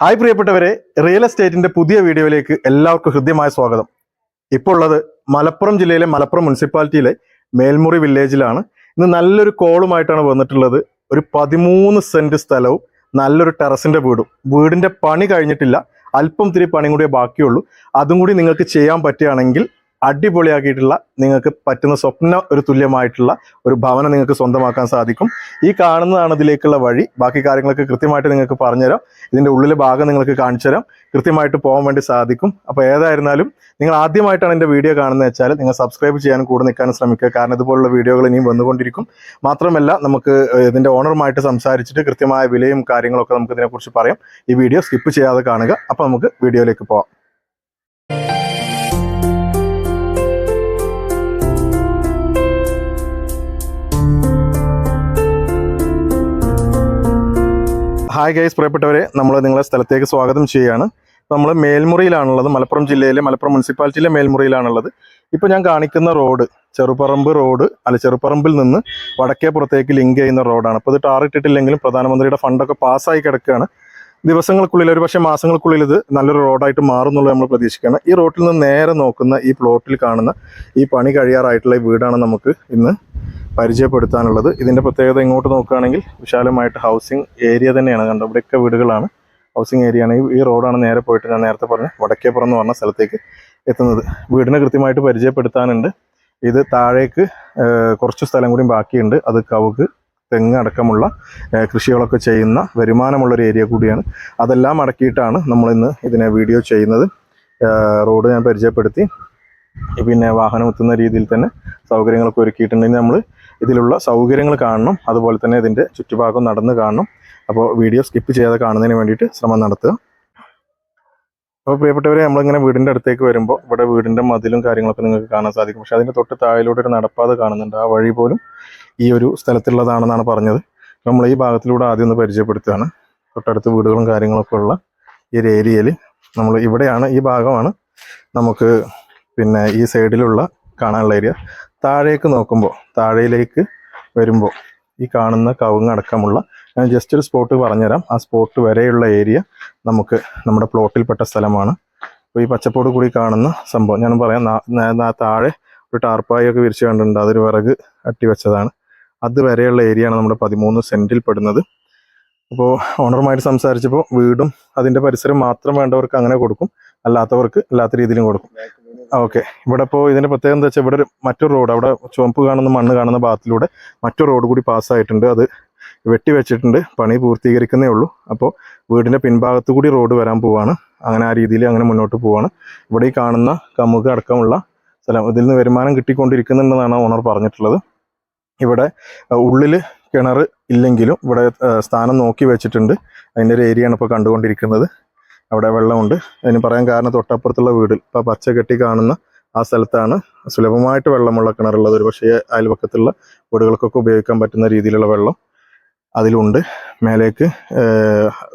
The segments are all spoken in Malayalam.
ഹായ് പ്രിയപ്പെട്ടവരെ. റിയൽ എസ്റ്റേറ്റിന്റെ പുതിയ വീഡിയോയിലേക്ക് എല്ലാവർക്കും ഹൃദ്യമായ സ്വാഗതം. ഇപ്പോൾ ഉള്ളത് മലപ്പുറം ജില്ലയിലെ മലപ്പുറം മുനിസിപ്പാലിറ്റിയിലെ മേൽമുറി വില്ലേജിലാണ്. ഇന്ന് നല്ലൊരു കോളുമായിട്ടാണ് വന്നിട്ടുള്ളത്. ഒരു പതിമൂന്ന് സെന്റ് സ്ഥലവും നല്ലൊരു ടെറസിന്റെ വീടും. വീടിന്റെ പണി കഴിഞ്ഞിട്ടില്ല. അല്പം തിരി പണി കൂടിയേ ബാക്കിയുള്ളൂ. അതും കൂടി നിങ്ങൾക്ക് ചെയ്യാൻ പറ്റുകയാണെങ്കിൽ അടിപൊളിയാക്കിയിട്ടുള്ള നിങ്ങൾക്ക് പറ്റുന്ന സ്വപ്ന ഒരു തുല്യമായിട്ടുള്ള ഒരു ഭവനം നിങ്ങൾക്ക് സ്വന്തമാക്കാൻ സാധിക്കും. ഈ കാണുന്നതാണ് ഇതിലേക്കുള്ള വഴി. ബാക്കി കാര്യങ്ങളൊക്കെ കൃത്യമായിട്ട് നിങ്ങൾക്ക് പറഞ്ഞുതരാം. ഇതിന്റെ ഉള്ളിലെ ഭാഗം നിങ്ങൾക്ക് കാണിച്ചു തരാം കൃത്യമായിട്ട് പോകാൻ വേണ്ടി സാധിക്കും. അപ്പോൾ ഏതായിരുന്നാലും നിങ്ങൾ ആദ്യമായിട്ടാണ് എന്റെ വീഡിയോ കാണുന്നത് വെച്ചാൽ നിങ്ങൾ സബ്സ്ക്രൈബ് ചെയ്യാനും കൂടെ നിൽക്കാനും ശ്രമിക്കുക. കാരണം ഇതുപോലുള്ള വീഡിയോകൾ ഇനിയും വന്നുകൊണ്ടിരിക്കും. മാത്രമല്ല നമുക്ക് ഇതിന്റെ ഓണറുമായിട്ട് സംസാരിച്ചിട്ട് കൃത്യമായ വിലയും കാര്യങ്ങളൊക്കെ നമുക്ക് ഇതിനെക്കുറിച്ച് പറയാം. ഈ വീഡിയോ സ്കിപ്പ് ചെയ്യാതെ കാണുക. അപ്പോൾ നമുക്ക് വീഡിയോയിലേക്ക് പോവാം. ഹായ് ഗൈസ് പ്രിയപ്പെട്ടവരെ നമ്മൾ നിങ്ങളെ സ്ഥലത്തേക്ക് സ്വാഗതം ചെയ്യുകയാണ്. നമ്മൾ മേൽമുറിയിലാണുള്ളത് മലപ്പുറം ജില്ലയിലെ മലപ്പുറം മുനിസിപ്പാലിറ്റിയിലെ മേൽമുറിയിലാണുള്ളത്. ഇപ്പോൾ ഞാൻ കാണിക്കുന്ന റോഡ് ചെറുപറമ്പ് റോഡ് അല്ല ചെറുപറമ്പിൽ നിന്ന് വടക്കേ പുറത്തേക്ക് ലിങ്ക് ചെയ്യുന്ന റോഡാണ് അപ്പോൾ ഇത് ടാർ ഇട്ടിട്ടില്ലെങ്കിലും പ്രധാനമന്ത്രിയുടെ ഫണ്ടൊക്കെ പാസ്സായി കിടക്കുകയാണ്. ദിവസങ്ങൾക്കുള്ളിൽ ഒരു പക്ഷേ മാസങ്ങൾക്കുള്ളിൽ ഇത് നല്ലൊരു റോഡായിട്ട് മാറുന്നുള്ളത് നമ്മൾ പ്രതീക്ഷിക്കുകയാണ്. ഈ റോട്ടിൽ നിന്ന് നേരെ നോക്കുന്ന ഈ പ്ലോട്ടിൽ കാണുന്ന ഈ പണി കഴിയാറായിട്ടുള്ള ഈ വീടാണ് നമുക്ക് ഇന്ന് പരിചയപ്പെടുത്താനുള്ളത്. ഇതിന്റെ പ്രത്യേകത ഇങ്ങോട്ട് നോക്കുകയാണെങ്കിൽ വിശാലമായിട്ട് ഹൗസിംഗ് ഏരിയ തന്നെയാണ്. കണ്ടോ ഇവിടെയൊക്കെ വീടുകളാണ്. ഹൗസിംഗ് ഏരിയ ആണ്. ഈ- റോഡാണ് നേരെ പോയിട്ട് ഞാൻ നേരത്തെ പറഞ്ഞ വടക്കേപ്പുറം എന്ന് പറഞ്ഞ സ്ഥലത്തേക്ക് എത്തുന്നത്. വീടിനെ കൃത്യമായിട്ട് പരിചയപ്പെടുത്താനുണ്ട്. ഇത് താഴേക്ക് കുറച്ച് സ്ഥലം കൂടി ബാക്കിയുണ്ട്. അത് കവുക് തെങ്ങ് അടക്കമുള്ള കൃഷികളൊക്കെ ചെയ്യുന്ന വരുമാനമുള്ളൊരു ഏരിയ കൂടിയാണ്. അതെല്ലാം അടക്കിയിട്ടാണ് നമ്മളിന്ന് ഇതിനെ വീഡിയോ ചെയ്യുന്നത്. റോഡ് ഞാൻ പരിചയപ്പെടുത്തി. പിന്നെ വാഹനം എത്തുന്ന രീതിയിൽ തന്നെ സൗകര്യങ്ങളൊക്കെ ഒരുക്കിയിട്ടുണ്ടെങ്കിൽ നമ്മൾ ഇതിലുള്ള സൗകര്യങ്ങൾ കാണണം. അതുപോലെ തന്നെ ഇതിന്റെ ചുറ്റുഭാഗം നടന്ന് കാണണം. അപ്പോൾ വീഡിയോ സ്കിപ്പ് ചെയ്യാതെ കാണുന്നതിന് വേണ്ടിയിട്ട് ശ്രമം നടത്തുക. അപ്പോൾ പ്രിയപ്പെട്ടവരെ നമ്മളിങ്ങനെ വീടിന്റെ അടുത്തേക്ക് വരുമ്പോൾ ഇവിടെ വീടിന്റെ മതിലും കാര്യങ്ങളൊക്കെ നിങ്ങൾക്ക് കാണാൻ സാധിക്കും. പക്ഷേ അതിന്റെ തൊട്ട് താഴിലൂടെ ഒരു നടപ്പാത കാണുന്നുണ്ട്. ആ വഴി പോലും ഈ ഒരു സ്ഥലത്തുള്ളതാണെന്നാണ് പറഞ്ഞത്. നമ്മൾ ഈ ഭാഗത്തിലൂടെ ആദ്യം ഒന്ന് പരിചയപ്പെടുത്തുകയാണ്. തൊട്ടടുത്ത് വീടുകളും കാര്യങ്ങളൊക്കെ ഉള്ള ഈ ഒരു ഏരിയയിൽ നമ്മൾ ഇവിടെയാണ് ഈ ഭാഗമാണ് നമുക്ക് പിന്നെ ഈ സൈഡിലുള്ള കാണാനുള്ള ഏരിയ. താഴേക്ക് നോക്കുമ്പോൾ താഴേയിലേക്ക് വരുമ്പോൾ ഈ കാണുന്ന കവുങ്ങടക്കമുള്ള ഞാൻ ജസ്റ്റ് ഒരു സ്പോട്ട് പറഞ്ഞുതരാം. ആ സ്പോട്ട് വരെയുള്ള ഏരിയ നമുക്ക് നമ്മുടെ പ്ലോട്ടിൽപ്പെട്ട സ്ഥലമാണ്. അപ്പോൾ ഈ പച്ചപ്പോട് കൂടി കാണുന്ന സംഭവം ഞാൻ പറയാം താഴെ ഒരു ടാർപ്പായൊക്കെ വിരിച്ച് കണ്ടിട്ടുണ്ട്. അതൊരു വിറക് അട്ടി വെച്ചതാണ് അത് വരെയുള്ള ഏരിയ ആണ് നമ്മുടെ പതിമൂന്ന് സെന്റിൽ പെടുന്നത്. അപ്പോൾ ഓണറുമായിട്ട് സംസാരിച്ചപ്പോൾ വീടും അതിന്റെ പരിസരം മാത്രം വേണ്ടവർക്ക് അങ്ങനെ കൊടുക്കും. അല്ലാത്തവർക്ക് അല്ലാത്ത രീതിയിലും കൊടുക്കും. ഓക്കെ ഇവിടെ ഇപ്പോൾ ഇതിന്റെ പ്രത്യേകത എന്താ വെച്ചാൽ ഇവിടെ മറ്റൊരു റോഡ് അവിടെ ചുവപ്പ് കാണുന്ന മണ്ണ് കാണുന്ന ഭാഗത്തിലൂടെ മറ്റൊരു റോഡ് കൂടി പാസ്സായിട്ടുണ്ട് അത് വെട്ടി വെച്ചിട്ടുണ്ട്. പണി പൂർത്തീകരിക്കുന്നേ ഉള്ളൂ. അപ്പോൾ വീടിന്റെ പിൻഭാഗത്തു കൂടി റോഡ് വരാൻ പോവാണ്. അങ്ങനെ ആ രീതിയിൽ അങ്ങനെ മുന്നോട്ട് പോവാണ്. ഇവിടെ ഈ കാണുന്ന കമുക അടക്കമുള്ള സ്ഥലം. ഇതിൽ നിന്ന് വരുമാനം കിട്ടിക്കൊണ്ടിരിക്കുന്നുണ്ടെന്നാണ് ഓണർ പറഞ്ഞിട്ടുള്ളത്. ഇവിടെ ഉള്ളിൽ കിണർ ഇല്ലെങ്കിലും ഇവിടെ സ്ഥാനം നോക്കി വെച്ചിട്ടുണ്ട്. അതിന്റെ ഒരു ഏരിയയാണ് ഇപ്പോൾ കണ്ടുകൊണ്ടിരിക്കുന്നത്. അവിടെ വെള്ളമുണ്ട്. അതിന് പറയാൻ കാരണം തൊട്ടപ്പുറത്തുള്ള വീട് ഇപ്പോൾ പച്ച കെട്ടി കാണുന്ന ആ സ്ഥലത്താണ് സുലഭമായിട്ട് വെള്ളമുള്ള കിണറുള്ളത്. ഒരു പക്ഷേ അയൽപക്കത്തുള്ള വീടുകൾക്കൊക്കെ ഉപയോഗിക്കാൻ പറ്റുന്ന രീതിയിലുള്ള വെള്ളം അതിലുണ്ട്. മേലേക്ക്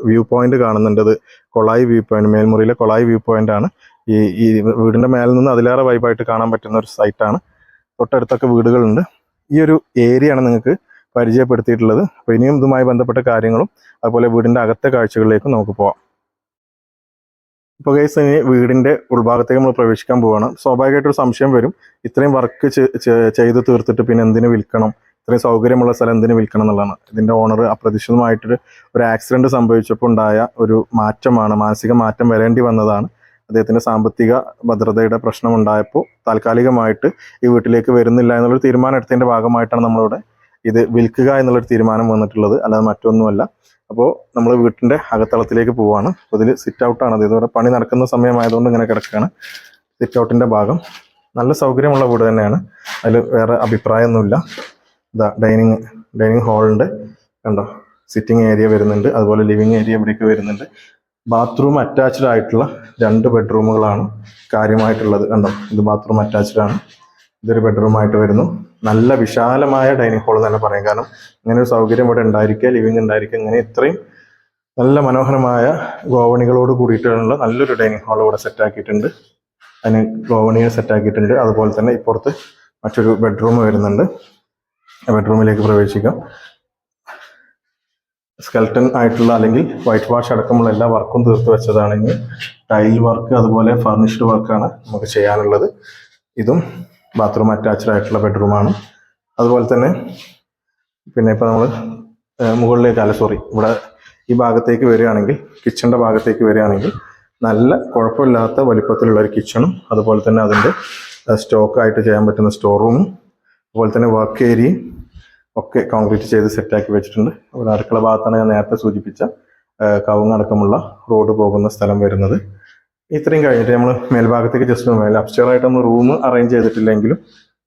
വ്യൂ പോയിന്റ് കാണുന്നുണ്ട്. അത് കൊളായി വ്യൂ പോയിന്റ് മേൽമുറിയിലെ കൊളായി വ്യൂ പോയിന്റ് ആണ്. ഈ ഈ വീടിന്റെ മേലിൽ നിന്ന് അതിലേറെ വൈബായിട്ട് കാണാൻ പറ്റുന്ന ഒരു സൈറ്റാണ്. തൊട്ടടുത്തൊക്കെ വീടുകളുണ്ട്. ഈ ഒരു ഏരിയയാണ് നിങ്ങൾക്ക് പരിചയപ്പെടുത്തിയിട്ടുള്ളത്. അപ്പോൾ ഇനിയും ഇതുമായി ബന്ധപ്പെട്ട കാര്യങ്ങളും അതുപോലെ വീടിന്റെ അകത്തെ കാഴ്ചകളിലേക്കും നമുക്ക് പോവാം. ഇപ്പോൾ കേസ് ഇനി വീടിന്റെ ഉൾഭാഗത്തേക്ക് നമ്മൾ പ്രവേശിക്കാൻ പോവാണ്. സ്വാഭാവികമായിട്ടൊരു സംശയം വരും. ഇത്രയും വർക്ക് ചെയ്ത് തീർത്തിട്ട് പിന്നെ എന്തിനു വിൽക്കണം? ഇത്രയും സൗകര്യമുള്ള സ്ഥലം എന്തിനു വിൽക്കണം എന്നുള്ളതാണ്. ഇതിന്റെ ഓണർ അപ്രതീക്ഷിതമായിട്ടൊരു ഒരു ആക്സിഡന്റ് സംഭവിച്ചപ്പോൾ ഉണ്ടായ ഒരു മാറ്റമാണ് മാനസിക മാറ്റം വരേണ്ടി വന്നതാണ്. അദ്ദേഹത്തിന്റെ സാമ്പത്തിക ഭദ്രതയുടെ പ്രശ്നം ഉണ്ടായപ്പോൾ താൽക്കാലികമായിട്ട് ഈ വീട്ടിലേക്ക് വരുന്നില്ല എന്നുള്ളൊരു തീരുമാനം എടുത്തതിന്റെ ഭാഗമായിട്ടാണ് നമ്മളിവിടെ ഇത് വിൽക്കുക എന്നുള്ളൊരു തീരുമാനം വന്നിട്ടുള്ളത്. അല്ലാതെ മറ്റൊന്നുമല്ല. അപ്പോൾ നമ്മൾ വീട്ടിന്റെ അകത്തളത്തിലേക്ക് പോവാണ്. അപ്പോൾ ഇതിൽ സിറ്റ് ഔട്ടാണ് അത് ഇതോടെ പണി നടക്കുന്ന സമയമായതുകൊണ്ട് ഇങ്ങനെ കിടക്കുകയാണ് സിറ്റ് ഔട്ടിന്റെ ഭാഗം. നല്ല സൗകര്യമുള്ള വീട് തന്നെയാണ്. അതിൽ വേറെ അഭിപ്രായമൊന്നുമില്ല. ഇതാ ഡൈനിങ് ഡൈനിങ് ഹാളുണ്ട് കണ്ടോ? സിറ്റിംഗ് ഏരിയ വരുന്നുണ്ട്. അതുപോലെ ലിവിങ് ഏരിയ ഇവിടേക്ക് വരുന്നുണ്ട്. ബാത്റൂം അറ്റാച്ച്ഡ് ആയിട്ടുള്ള രണ്ട് ബെഡ്റൂമുകളാണ് കാര്യമായിട്ടുള്ളത്. കണ്ടോ? ഇത് ബാത്റൂം അറ്റാച്ച്ഡ് ആണ്. ഇതൊരു ബെഡ്റൂമായിട്ട് വരുന്നു. നല്ല വിശാലമായ ഡൈനിങ് ഹോൾ തന്നെ പറയാം. കാരണം ഇങ്ങനെ ഒരു സൗകര്യം ഇവിടെ ഉണ്ടായിരിക്കുക ലിവിങ് ഉണ്ടായിരിക്കുക ഇങ്ങനെ ഇത്രയും നല്ല മനോഹരമായ ഗോവണികളോട് കൂടിയിട്ടുള്ള നല്ലൊരു ഡൈനിങ് ഹാൾ ഇവിടെ സെറ്റാക്കിയിട്ടുണ്ട് അതിന് ഗോവണിയെ സെറ്റാക്കിയിട്ടുണ്ട് അതുപോലെ തന്നെ ഇപ്പുറത്ത് മറ്റൊരു ബെഡ്റൂം വരുന്നുണ്ട്. ബെഡ്റൂമിലേക്ക് പ്രവേശിക്കാം. സ്കെൽട്ടൺ ആയിട്ടുള്ള അല്ലെങ്കിൽ വൈറ്റ് വാഷ് അടക്കമുള്ള എല്ലാ വർക്കും തീർത്ത് വെച്ചതാണ് ഇനി. ടൈൽ വർക്ക് അതുപോലെ ഫർണിഷ്ഡ് വർക്കാണ് നമുക്ക് ചെയ്യാനുള്ളത്. ഇതും ബാത്റൂം അറ്റാച്ച്ഡ് ആയിട്ടുള്ള ബെഡ്റൂമാണ് അതുപോലെ തന്നെ പിന്നെ ഇപ്പോൾ നമ്മൾ മുകളിലേക്ക് അല്ല സോറി ഇവിടെ ഈ ഭാഗത്തേക്ക് വരികയാണെങ്കിൽ കിച്ചണിന്റെ ഭാഗത്തേക്ക് വരികയാണെങ്കിൽ നല്ല കുഴപ്പമില്ലാത്ത വലിപ്പത്തിലുള്ള ഒരു കിച്ചണും അതുപോലെ തന്നെ അതിന്റെ സ്റ്റോക്കായിട്ട് ചെയ്യാൻ പറ്റുന്ന സ്റ്റോർ റൂമും അതുപോലെ തന്നെ വർക്ക് ഏരിയയും ഒക്കെ കോൺക്രീറ്റ് ചെയ്ത് സെറ്റാക്കി വെച്ചിട്ടുണ്ട്. അവിടെ അടുക്കള ഭാഗത്താണ് ഞാൻ നേരത്തെ സൂചിപ്പിച്ച കവുങ്ങടക്കമുള്ള റോഡ് പോകുന്ന സ്ഥലം വരുന്നത്. ഇത്രയും കഴിഞ്ഞിട്ട് നമ്മൾ മേൽഭാഗത്തേക്ക് ജസ്റ്റ് മേലെ അപ്സ്റ്റെയർ ആയിട്ട് നമ്മൾ റൂം അറേഞ്ച് ചെയ്തിട്ടില്ലെങ്കിലും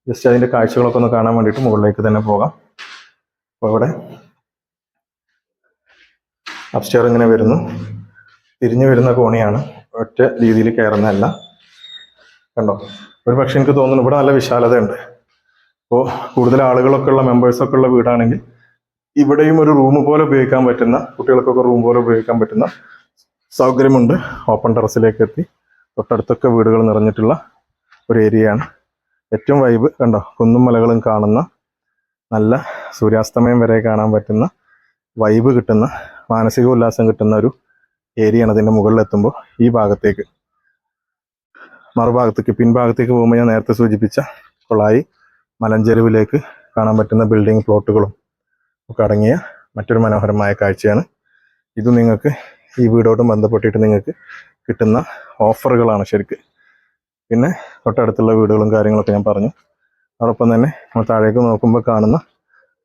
ജസ്റ്റ് അതിന്റെ കാഴ്ചകളൊക്കെ ഒന്ന് കാണാൻ വേണ്ടിയിട്ട് മുകളിലേക്ക് തന്നെ പോകാം. അപ്പോൾ ഇവിടെ അപ്സ്റ്റെയർ ഇങ്ങനെ വരുന്നു. തിരിഞ്ഞു വരുന്ന കോണിയാണ്. ഒറ്റ രീതിയിൽ കയറുന്നതല്ല. കണ്ടോ? ഒരു പക്ഷെ എനിക്ക് തോന്നുന്നു ഇവിടെ നല്ല വിശാലതയുണ്ട്. അപ്പോൾ കൂടുതൽ ആളുകളൊക്കെ ഉള്ള മെമ്പേഴ്സൊക്കെ ഉള്ള വീടാണെങ്കിൽ ഇവിടെയും ഒരു റൂം പോലെ ഉപയോഗിക്കാൻ പറ്റുന്ന കുട്ടികൾക്കൊക്കെ റൂം പോലെ ഉപയോഗിക്കാൻ പറ്റുന്ന സൗകര്യമുണ്ട്. ഓപ്പൺ ടെറസിലേക്ക് എത്തി തൊട്ടടുത്തൊക്കെ വീടുകൾ നിറഞ്ഞിട്ടുള്ള ഒരു ഏരിയയാണ്. ഏറ്റവും വൈബ് കണ്ടോ? കുന്നും മലകളും കാണുന്ന നല്ല സൂര്യാസ്തമയം വരെ കാണാൻ പറ്റുന്ന വൈബ് കിട്ടുന്ന മാനസിക ഉല്ലാസം കിട്ടുന്ന ഒരു ഏരിയയാണ് അതിന്റെ മുകളിലെത്തുമ്പോൾ ഈ ഭാഗത്തേക്ക്. മറുഭാഗത്തേക്ക് പിൻഭാഗത്തേക്ക് പോകുമ്പോൾ ഞാൻ നേരത്തെ സൂചിപ്പിച്ച കൊളായി മലഞ്ചെരുവിലേക്ക് കാണാൻ പറ്റുന്ന ബിൽഡിംഗ് പ്ലോട്ടുകളും ഒക്കെ അടങ്ങിയ മറ്റൊരു മനോഹരമായ കാഴ്ചയാണ്. ഇത് നിങ്ങൾക്ക് ഈ വീടോടും ബന്ധപ്പെട്ടിട്ട് നിങ്ങൾക്ക് കിട്ടുന്ന ഓഫറുകളാണ് ശരിക്ക്. പിന്നെ തൊട്ടടുത്തുള്ള വീടുകളും കാര്യങ്ങളൊക്കെ ഞാൻ പറഞ്ഞു. അതോടൊപ്പം തന്നെ നമ്മൾ താഴേക്ക് നോക്കുമ്പോൾ കാണുന്ന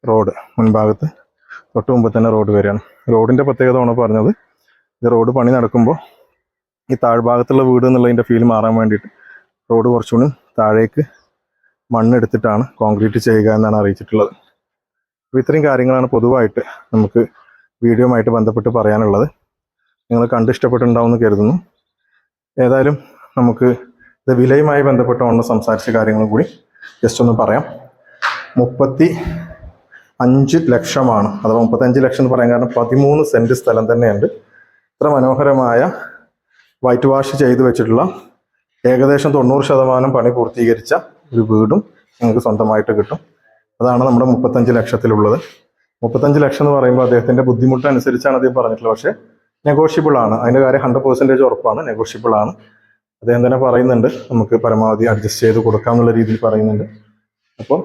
റോഡ് മുൻഭാഗത്ത് തൊട്ട് മുമ്പ് തന്നെ റോഡ് വരികയാണ്. റോഡിന്റെ പ്രത്യേകത ആണ് പറഞ്ഞത്. ഇത് റോഡ് പണി നടക്കുമ്പോൾ ഈ താഴ്ഭാഗത്തുള്ള വീട് എന്നുള്ളതിന്റെ ഫീൽ മാറാൻ വേണ്ടിയിട്ട് റോഡ് കുറച്ചുകൂടി താഴേക്ക് മണ്ണെടുത്തിട്ടാണ് കോൺക്രീറ്റ് ചെയ്യുക എന്നാണ് അറിയിച്ചിട്ടുള്ളത്. അപ്പോൾ ഇത്രയും കാര്യങ്ങളാണ് പൊതുവായിട്ട് നമുക്ക് വീഡിയോയുമായിട്ട് ബന്ധപ്പെട്ട് പറയാനുള്ളത്. നിങ്ങൾ കണ്ട് ഇഷ്ടപ്പെട്ടിട്ടുണ്ടാവുമെന്ന് കരുതുന്നു. ഏതായാലും നമുക്ക് ഇത് വിലയുമായി ബന്ധപ്പെട്ട് ഒന്ന് സംസാരിച്ച കാര്യങ്ങളും കൂടി ജസ്റ്റ് ഒന്ന് പറയാം. മുപ്പത്തി അഞ്ച് ലക്ഷമാണ് അഥവാ മുപ്പത്തഞ്ച് ലക്ഷം എന്ന് പറയാൻ കാരണം പതിമൂന്ന് സെന്റ് സ്ഥലം തന്നെയുണ്ട്. ഇത്ര മനോഹരമായ വൈറ്റ് വാഷ് ചെയ്തു വെച്ചിട്ടുള്ള ഏകദേശം തൊണ്ണൂറ് ശതമാനം പണി പൂർത്തീകരിച്ച ഒരു വീടും നിങ്ങൾക്ക് സ്വന്തമായിട്ട് കിട്ടും. അതാണ് നമ്മുടെ മുപ്പത്തഞ്ച് ലക്ഷത്തിലുള്ളത്. മുപ്പത്തഞ്ച് ലക്ഷം എന്ന് പറയുമ്പോൾ അദ്ദേഹത്തിന്റെ ബുദ്ധിമുട്ട് അനുസരിച്ചാണ് അദ്ദേഹം പറഞ്ഞിട്ടുള്ളത്. പക്ഷേ നെഗോഷ്യബിൾ ആണ്. അതിന്റെ കാര്യം ഹൺഡ്രഡ് പെർസെന്റേജ് ഉറപ്പാണ്. നെഗോഷ്യബിൾ ആണ്. അദ്ദേഹം തന്നെ പറയുന്നുണ്ട്. നമുക്ക് പരമാവധി അഡ്ജസ്റ്റ് ചെയ്ത് കൊടുക്കാം എന്നുള്ള രീതിയിൽ പറയുന്നുണ്ട്. അപ്പോൾ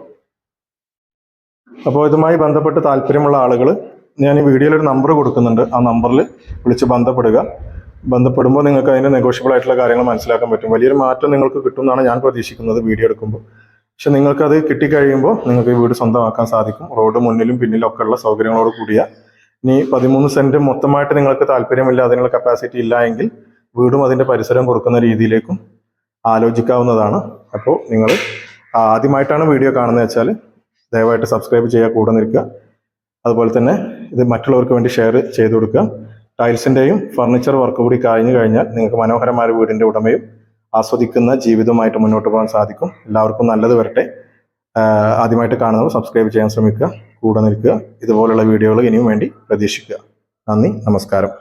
അപ്പോൾ ഇതുമായി ബന്ധപ്പെട്ട് താല്പര്യമുള്ള ആളുകൾ ഞാൻ ഈ വീഡിയോയിൽ ഒരു നമ്പർ കൊടുക്കുന്നുണ്ട്. ആ നമ്പറിൽ വിളിച്ച് ബന്ധപ്പെടുക. ബന്ധപ്പെടുമ്പോൾ നിങ്ങൾക്ക് അതിന്റെ നെഗോഷ്യബിൾ ആയിട്ടുള്ള കാര്യങ്ങൾ മനസ്സിലാക്കാൻ പറ്റും. വലിയൊരു മാറ്റം നിങ്ങൾക്ക് കിട്ടും എന്നാണ് ഞാൻ പ്രതീക്ഷിക്കുന്നത് വീഡിയോ എടുക്കുമ്പോൾ. പക്ഷെ നിങ്ങൾക്കത് കിട്ടിക്കഴിയുമ്പോൾ നിങ്ങൾക്ക് ഈ വീട് സ്വന്തമാക്കാൻ സാധിക്കും. റോഡ് മുന്നിലും പിന്നിലും ഒക്കെ ഉള്ള സൗകര്യങ്ങളോട് കൂടിയ ഇനി പതിമൂന്ന് സെന്റ് മൊത്തമായിട്ട് നിങ്ങൾക്ക് താല്പര്യമില്ല അതിനുള്ള കപ്പാസിറ്റി ഇല്ല എങ്കിൽ വീടും അതിന്റെ പരിസരം കൊടുക്കുന്ന രീതിയിലേക്കും ആലോചിക്കാവുന്നതാണ്. അപ്പോൾ നിങ്ങൾ ആദ്യമായിട്ടാണ് വീഡിയോ കാണുന്നത് വെച്ചാൽ ദയവായിട്ട് സബ്സ്ക്രൈബ് ചെയ്യുക കൂടെ നിൽക്കുക. അതുപോലെ തന്നെ ഇത് മറ്റുള്ളവർക്ക് വേണ്ടി ഷെയർ ചെയ്ത് കൊടുക്കുക. ടൈൽസിന്റെയും ഫർണിച്ചർ വർക്ക് കൂടി കഴിഞ്ഞു കഴിഞ്ഞാൽ നിങ്ങൾക്ക് മനോഹരമായ വീടിന്റെ ഉടമയും ആസ്വദിക്കുന്ന ജീവിതവുമായിട്ട് മുന്നോട്ട് പോകാൻ സാധിക്കും. എല്ലാവർക്കും നല്ലത് വരട്ടെ. ആദ്യമായിട്ട് കാണുന്നവർ സബ്സ്ക്രൈബ് ചെയ്യാൻ ശ്രമിക്കുക. കൂടെ നിൽക്കുക. ഇതുപോലുള്ള വീഡിയോകൾ ഇനിയും വേണ്ടി പ്രതീക്ഷിക്കുക. നന്ദി. നമസ്കാരം.